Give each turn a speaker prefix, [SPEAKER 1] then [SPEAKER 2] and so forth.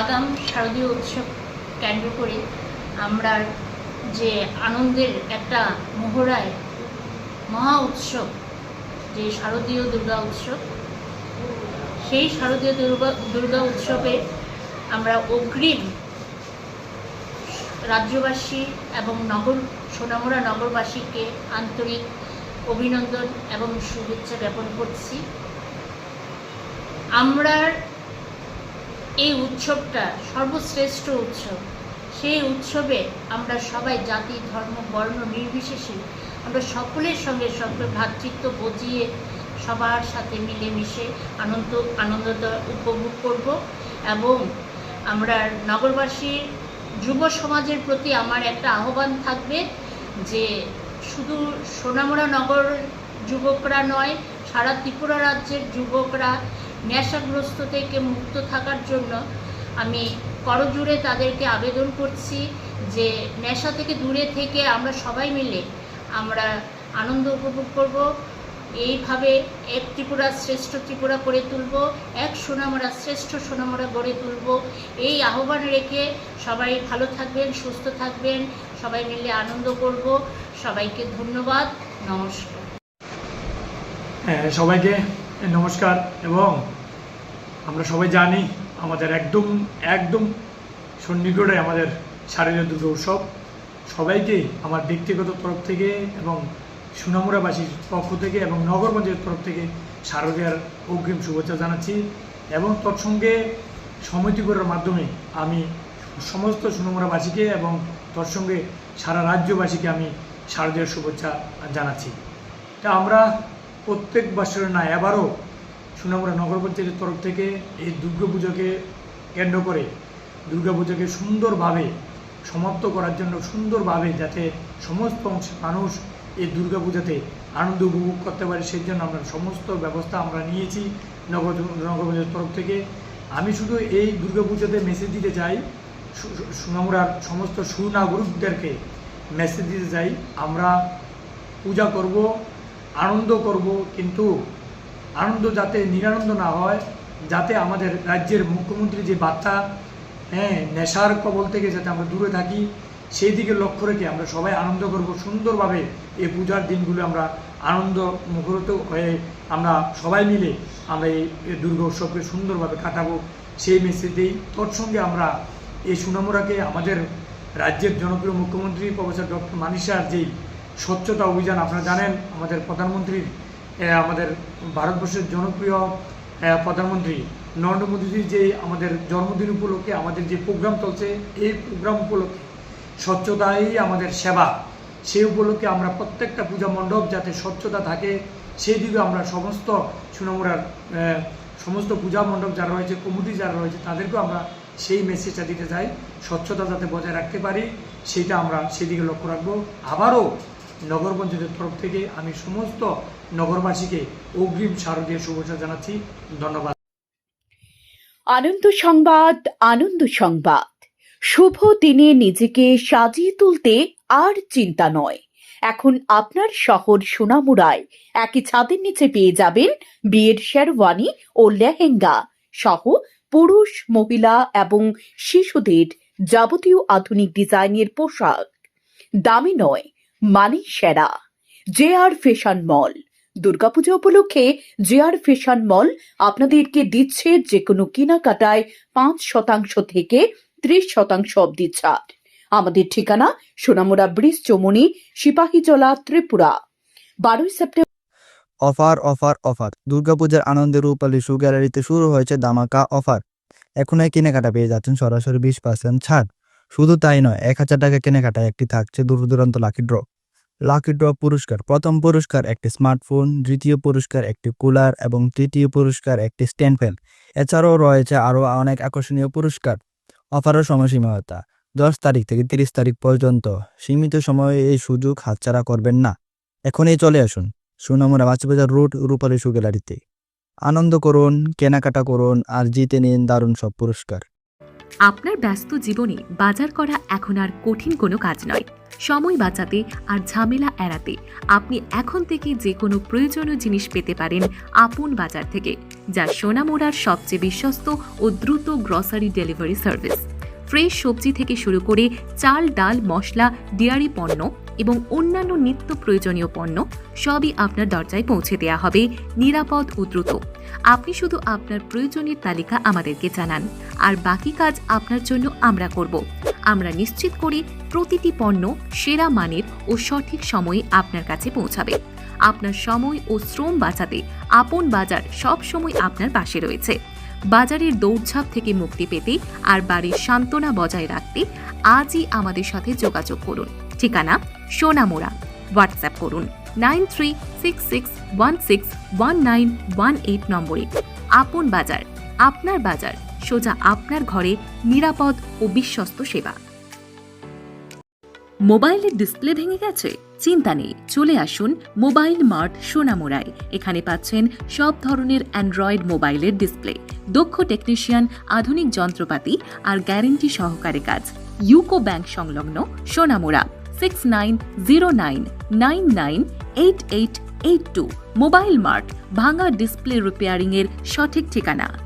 [SPEAKER 1] আগাম শারদীয় উৎসব কেন্দ্র করে আমরা যে আনন্দের একটা মহড়ায় মহা উৎসব, যে শারদীয় দুর্গা উৎসব, সেই শারদীয় দুর্গা দুর্গা উৎসবে আমরা অগ্রিম রাজ্যবাসী এবং নগর, সোনামুড়া নগরবাসীকে আন্তরিক অভিনন্দন এবং শুভেচ্ছা জ্ঞাপন করছি। আমরা এই উৎসবটা সর্বশ্রেষ্ঠ উৎসব। সেই উৎসবে আমরা সবাই জাতি, ধর্ম, বর্ণ নির্বিশেষে আমরা সকলের সঙ্গে সকলে ভ্রাতৃত্ব বজিয়ে সবার সাথে মিলেমিশে আনন্দ, আনন্দটা উপভোগ করব এবং আমরা নগরবাসীর যুব সমাজের প্রতি আমার একটা আহ্বান থাকবে যে শুধু সোনামুড়া নগর যুবকরা নয়, সারা ত্রিপুরা রাজ্যের যুবকরা নেশাগ্রস্ত থেকে মুক্ত থাকার জন্য আমি করজুড়ে তাদেরকে আবেদন করছি যে নেশা থেকে দূরে থেকে আমরা সবাই মিলে আমরা আনন্দ উপভোগ করব। এইভাবে এক ত্রিপুরা শ্রেষ্ঠ ত্রিপুরা করে তুলব এক সোনামরা শ্রেষ্ঠ সোনামরা গড়ে তুলব। এই আহ্বান রেখে সবাই ভালো থাকবেন সুস্থ থাকবেন সবাই মিলে আনন্দ করব। সবাইকে ধন্যবাদ নমস্কার।
[SPEAKER 2] হ্যাঁ, সবাইকে নমস্কার এবং আমরা সবাই জানি আমাদের একদম একদম সন্নিকটে আমাদের শারদীয় দুর্গা উৎসব। সবাইকে আমার ব্যক্তিগত তরফ থেকে এবং সুনামুরাবাসীর পক্ষ থেকে এবং নগরগঞ্জের তরফ থেকে শারদীয়ার অগ্রিম শুভেচ্ছা জানাচ্ছি এবং তৎসঙ্গে সমিতি করার মাধ্যমে আমি সমস্ত সুনামুরাবাসীকে এবং তৎসঙ্গে সারা রাজ্যবাসীকে আমি শারদীয়ার শুভেচ্ছা জানাচ্ছি। তা আমরা প্রত্যেক বছরের না এবারও সুনামুড়া নগর পঞ্চায়েতের তরফ থেকে এই দুর্গাপুজোকে কেন্দ্র করে দুর্গাপুজোকে সুন্দরভাবে সমাপ্ত করার জন্য সুন্দরভাবে যাতে সমস্ত মানুষ এই দুর্গাপূজাতে আনন্দ উপভোগ করতে পারে, সেই জন্য আমরা সমস্ত ব্যবস্থা আমরা নিয়েছি নগর নগর পঞ্চায়েতের তরফ থেকে। আমি শুধু এই দুর্গাপুজোতে মেসেজ দিতে চাই, সু- সু- সমস্ত সুনাগরিকদেরকে মেসেজ দিতে চাই, আমরা পূজা করব, আনন্দ করব, কিন্তু আনন্দ যাতে নিরানন্দ না হয়, যাতে আমাদের রাজ্যের মুখ্যমন্ত্রী যে বার্তা হ্যাঁ নেশার কবল থেকে যাতে আমরা দূরে থাকি, সেই দিকে লক্ষ্য রেখে আমরা সবাই আনন্দ করব। সুন্দরভাবে এই পূজার দিনগুলো আমরা আনন্দ মুখরিত হয়ে আমরা সবাই মিলে আমরা এই দুর্গা উৎসবকে সুন্দরভাবে কাটাবো। সেই মেসেজ দিই তৎসঙ্গে আমরা এই সুনামুরাকে আমাদের রাজ্যের জনপ্রিয় মুখ্যমন্ত্রী প্রফেসর ডক্টর মানিসার যেই স্বচ্ছতা অভিযান, আপনারা জানেন, আমাদের প্রধানমন্ত্রীর আমাদের ভারতবর্ষের জনপ্রিয় প্রধানমন্ত্রী নরেন্দ্র মোদীজির যে আমাদের জন্মদিন উপলক্ষে আমাদের যে প্রোগ্রাম চলছে, এই প্রোগ্রাম উপলক্ষে স্বচ্ছতাই আমাদের সেবা। সেই উপলক্ষে আমরা প্রত্যেকটা পূজা মণ্ডপ যাতে স্বচ্ছতা থাকে, সেই দিকে আমরা সমস্ত সুনামুরার সমস্ত পূজা মণ্ডপ যারা রয়েছে, কমিটি যারা রয়েছে, তাদেরকেও আমরা সেই মেসেজটা দিতে চাই, স্বচ্ছতা যাতে বজায় রাখতে পারি সেইটা আমরা সেদিকে লক্ষ্য রাখব। আবারও নগর পঞ্চায়েতের তরফ থেকে আমি সমস্ত নগরবাসীকে অগ্রিম শারদীয় শুভেচ্ছা জানাচ্ছি। ধন্যবাদ।
[SPEAKER 3] আনন্দ সংবাদ আনন্দ সংবাদ। শুভ দিনে নিজেকে সাজিয়ে তুলতে আর চিন্তা নয়। এখন আপনার শহর সোনামুড়ায়। একই ছাদের নিচে পেয়ে যাবেন বিয়ের শেরওয়ানি ও লেহেঙ্গা সহ পুরুষ, মহিলা এবং শিশুদের যাবতীয় আধুনিক ডিজাইনের পোশাক। দামি নয় মানে সেরা। J R fashion mall. Durga Puja উপলক্ষে জে আর ফ্যাশন মল আপনাদেরকে দিচ্ছে যে কোনো কেনাকাটায় পাঁচ শতাংশ থেকে ত্রিশ শতাংশ অব্দি ছাড়। আমাদের ঠিকানা সোনামুড়া ব্রিজ চমুনি, সিপাহীজলা, ত্রিপুরা। বারোই সেপ্টেম্বর
[SPEAKER 4] অফার অফার অফার। দুর্গাপূজার আনন্দের রূপালী শু গ্যালারিতে শুরু হয়েছে দামাকা অফার। এখন এখনই কেনাকাটা পেয়ে যাচ্ছেন সরাসরি বিশ পার্সেন্ট ছাড়। শুধু তাই নয়, এক হাজার টাকা কেনাকাটায় একটি থাকছে দূর দূরান্ত লাকি ড্র। লাকি ড্র পুরস্কার। প্রথম পুরস্কার একটি স্মার্টফোন দ্বিতীয় পুরস্কার একটি কুলার এবং তৃতীয় পুরস্কার একটি স্ট্যান্ড ফ্যান এছাড়াও রয়েছে আরও অনেক আকর্ষণীয় পুরস্কার। অফারের সময়সীমাতা দশ তারিখ থেকে তিরিশ তারিখ পর্যন্ত। সীমিত সময়ে এই সুযোগ হাতছাড়া করবেন না। এখনই চলে আসুন। সুনামুরা মাছবাজার রোড, রূপালী শু গ্যালারিতে আনন্দ করুন, কেনাকাটা করুন আর জিতে নিন দারুণ সব পুরস্কার।
[SPEAKER 5] আপনার ব্যস্ত জীবনে বাজার করা এখন আর কঠিন কোনো কাজ নয়। সময় বাঁচাতে আর ঝামেলা এড়াতে। আপনি এখন থেকে যে কোনো প্রয়োজনীয় জিনিস পেতে পারেন আপন বাজার থেকে, যা সোনামোড়ার সবচেয়ে বিশ্বস্ত ও দ্রুত গ্রসারি ডেলিভারি সার্ভিস। ফ্রেশ সবজি থেকে শুরু করে চাল, ডাল, মশলা, ডেয়ারি পণ্য এবং অন্যান্য নিত্য প্রয়োজনীয় পণ্য সবই আপনার দরজায় পৌঁছে দেওয়া হবে নিরাপদ ও দ্রুত। আপনি শুধু আপনার প্রয়োজনীয় তালিকা আমাদেরকে জানান, আর বাকি কাজ আপনার জন্য আমরা করব। আমরা নিশ্চিত করি প্রতিটি পণ্য সেরা মানের ও সঠিক সময়ে আপনার কাছে পৌঁছাবে। আপনার সময় ও শ্রম বাঁচাতে আপন বাজার সব সময় আপনার পাশে রয়েছে। বাজারের দৌড়ঝাঁপ থেকে মুক্তি পেতে আর বাড়ির সান্ত্বনা বজায় রাখতে আজই আমাদের সাথে যোগাযোগ করুন। ঠিকানা সোনামোড়া। হোয়াটসঅ্যাপ করুন nine three six six one six one nine one eight নম্বরে। আপন বাজার, আপনার বাজার, সোজা আপনার ঘরে নিরাপদ ও বিশ্বস্ত সেবা। মোবাইলের ডিসপ্লে ভেঙে গেছে? চিন্তা নেই, চলে আসুন মোবাইল মার্ট সোনামোড়ায়। এখানে পাচ্ছেন সব ধরনের অ্যান্ড্রয়েড মোবাইলের ডিসপ্লে। দক্ষ টেকনিশিয়ান, আধুনিক যন্ত্রপাতি আর গ্যারেন্টি সহকারে কাজ। ইউকো ব্যাংক সংলগ্ন Sonamura, six nine zero nine nine nine eight eight eight two. Mobile mart, ভাঙা ডিসপ্লে রিপেয়ারিংয়ের সঠিক ঠিকানা।